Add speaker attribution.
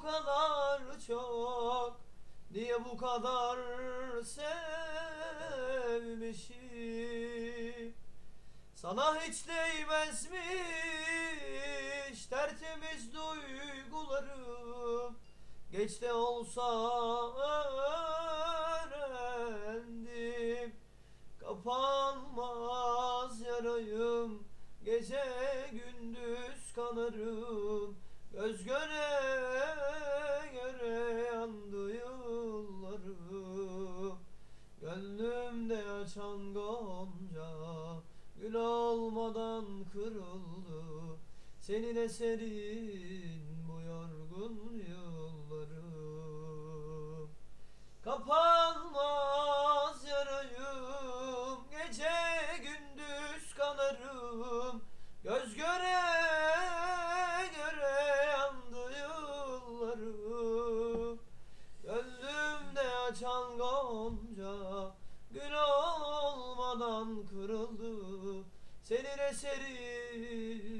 Speaker 1: bu kadar çok Niye bu kadar sevmişim. Sana hiç değmezmiş tertemiz duygularım. Geç de olsa öğrendim. Kapanmaz yarayım Gece gündüz kanarım Göz göre göre yandı yıllarım Gönlümde açan gonca Gül olmadan kırıldı. Senin eserin bu yorgun yıllarım gonca Gül olmadan kırıldı. Senin eserin